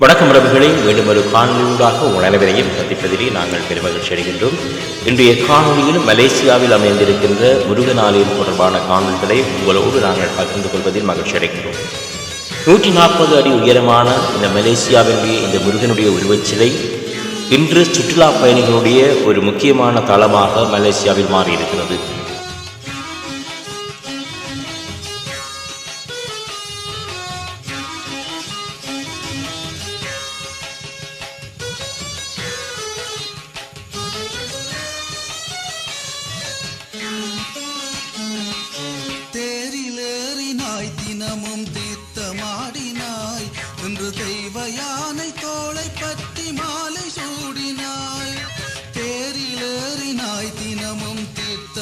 வணக்கம் உறவுகளை மீண்டும் ஒரு காணொலியூடாக உங்கள் சந்திப்பதிலே நாங்கள் பெருமகிழ்ச்சி அடைகின்றோம். இன்றைய காணொலியில் மலேசியாவில் அமைந்திருக்கின்ற முருகன் ஆலயம் தொடர்பான காணொலிகளை உங்களோடு நாங்கள் பகிர்ந்து கொள்வதில் மகிழ்ச்சி அடைகிறோம். நூற்றி நாற்பது அடி உயரமான இந்த மலேசியாவினுடைய இந்த முருகனுடைய உருவச்சிலை இன்று சுற்றுலா பயணிகளுடைய ஒரு முக்கியமான தளமாக மலேசியாவில் மாறியிருக்கிறது.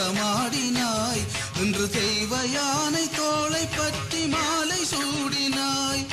தீர்த்தமாடினாய் என்று தெய்வ யானை தோளை பற்றி மாலை சூடினாய்.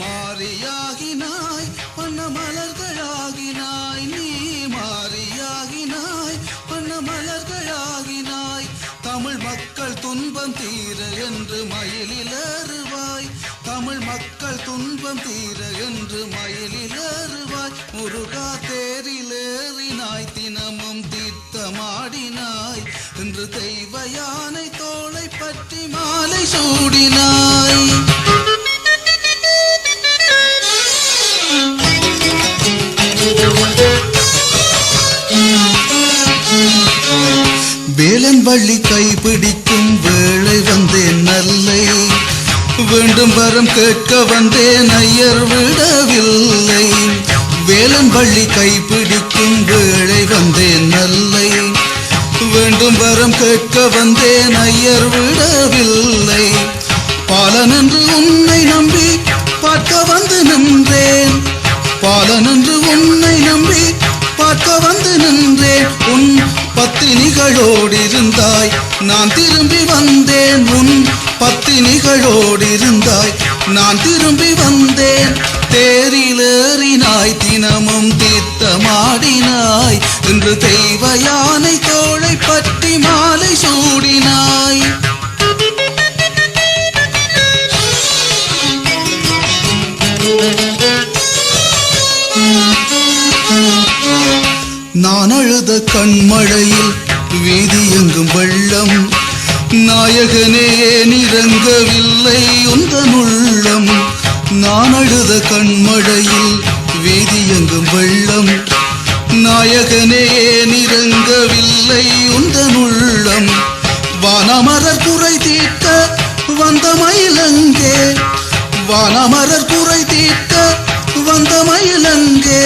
மாறியாகினாய் வண்ண மலர்களாகினாய். நீ மாறியாகினாய் வண்ண மலர்களாகினாய். தமிழ் மக்கள் துன்பம் தீர என்று மயிலில் ஏறுவாய் தமிழ் மக்கள் துன்பம் தீர என்று மயிலில் ஏறுவாய் முருகா தேரிலேறினாய் தினமும் தினமும் நடனமாடினாய் என்று தெய்வ யானை தோளை பற்றி மாலை சூடினாய். வேலன் வள்ளி கைப்பிடிக்கும் வேளை வந்தேன் நல்லை. வேண்டும் வரம் கேட்க வந்தேன் ஐயர் விடவில்லை. வேலன் வள்ளி கைப்பிடிக்கும் வேளை வந்தேன் நல்லை. வேண்டும் வரம் கேட்க வந்தேன் ஐயர் விடவில்லை. பாலனென்று உன்னை நம்பி பார்க்க வந்து நின்றேன். பாலனென்று உன்னை நம்பி பார்க்க வந்து நின்றேன். உன் பத்தினிகளோடு இருந்தாய் நான் திரும்பி வந்தேன். உன் பத்தினிகளோடு இருந்தாய் நான் திரும்பி வந்தேன். ஒரு தெய்வ யானை தோளை பற்றி மாலை சூடினாய். நான் அழுத கண்மழையில் வீதி எங்கும் வெள்ளம். நாயகனே நிறங்கவில்லை உந்தன் உள்ளம் நான் அழுத கண்மழையில் வீதி எங்கும் வெள்ளம். நாயகனே நிறங்கவில்லை உந்தனுள்ளம். வானமரர் குறை தீர்க்க வந்த மயிலங்கே. வானமரர் குறை தீர்க்க வந்த மயிலங்கே.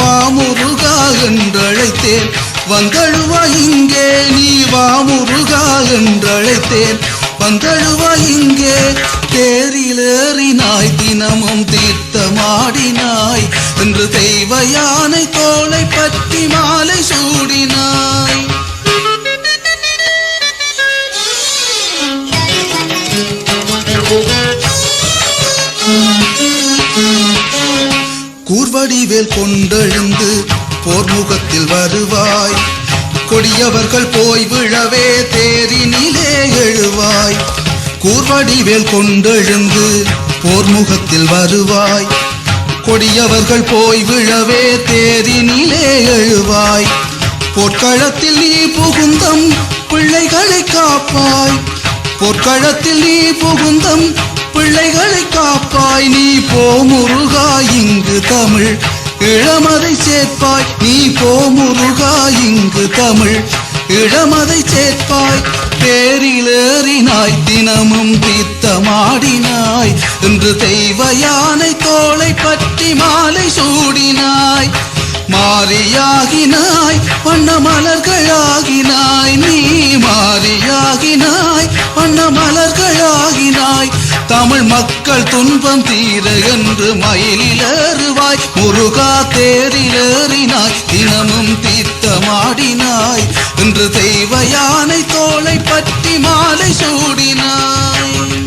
வாமுருகா என்றழைத்தேன் வந்தழுவா இங்கே. நீ வாமுருகா என்றழைத்தேன் வந்தழுவா இங்கே தேரிலேறினாய் தினமும் தீர்த்தமாடினாய். என்று தெய்வ யானை தோலை பற்றி மாலை சூடினாய். கூர்வடிவேல் கொண்டெழுந்து போர்முகத்தில் வருவாய். கொடியவர்கள் போய் விழவே தேரினிலே கூர்வடிவேல் கொண்டெழுந்து போர்முகத்தில் வருவாய். கொடியவர்கள் போய் விழவே தேரினிலே எழுவாய். பொற்களத்தில் நீ புகுந்தம் பிள்ளைகளை காப்பாய். பொற்களத்தில் நீ புகுந்தம் பிள்ளைகளை காப்பாய். நீ போ முருகா இங்கு தமிழ். இளமதை சேர்ப்பாய். நீ போ முருகா இங்கு தமிழ். இளமதை சேர்ப்பாய். பேரிலேறினாய் தினமும் தீர்த்தமாடினாய் என்று தெய்வ யானை தோளை பற்றி மாலை சூடினாய். மாறியாகினாய் வண்ண மலர்களாகினாய் நீ மாறியாகினாய் வண்ண மலர்களாகினாய் தமிழ் மக்கள் துன்பம் தீர என்று மயிலில் ஏறுவாய் முருகா தேரிலேறினாய் தினமும் தீர்த்தமாடினாய். என்று தெய்வ யானை தோலை பற்றி மாலை சூடினாய்.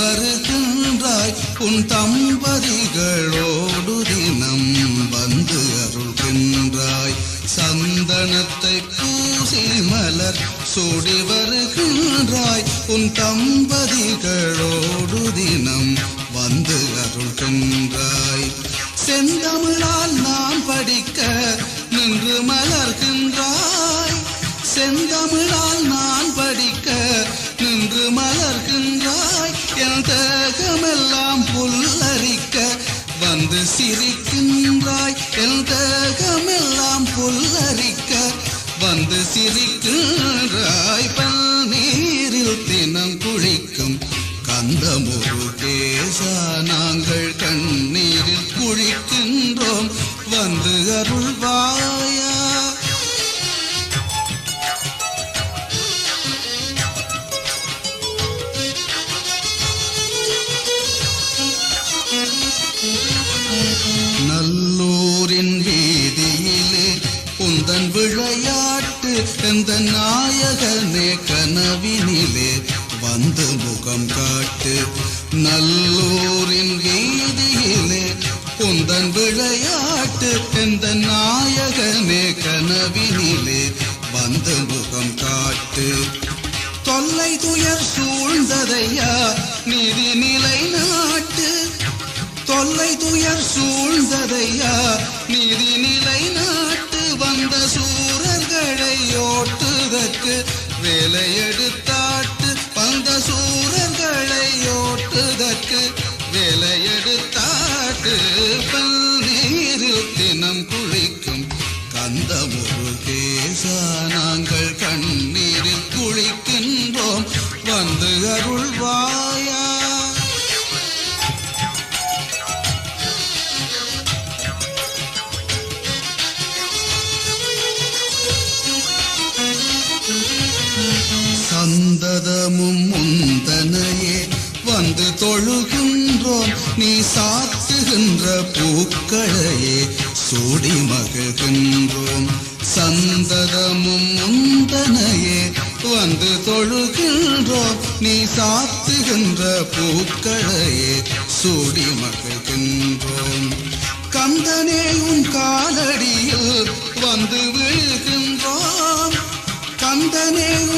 வருகின்றாய். உன் தம்பதிகளோடு தினம் வந்து அருள்கின்றாய். சந்தனத்தை பூசி மலர் சூடி வருகின்றாய். உன் தம்பதிகளோடு தினம் வந்து அருள்கின்றாய். செந்தமிழால் நாம் படிக்க நின்று மலர்கின்றாய். செந்தமிழால் நாம் சிரிக்கின்றாய் புல்லரிக்க வந்து சிரிக்கின்றார். வந்த நாயகனே கனவினிலே வந்து முகம் காட்டு. நல்லூரின் வீதியிலே குந்தன் விளையாட்டு. எந்த நாயகனே கனவினிலே வந்து முகம் காட்டு. தொல்லை துயர் சூழ்ந்ததையா நிதி நிலை நாட்டு தொல்லை துயர் சூழ்ந்ததையா நிதி நிலை நாட்டு வந்த சூழ் ஓட்டுதற்கு வேலையெடுத்த சாத்துகின்ற பூக்களையே சூடி மகிழ்கின்றோம். சந்ததமும் முந்தனையே வந்து தொழுகின்றோம். நீ சாத்துகின்ற பூக்களையே சூடி மகிழ்கின்றோம். கந்தனே உன் காலடியில் வந்து விழுகின்றோம். கந்தனே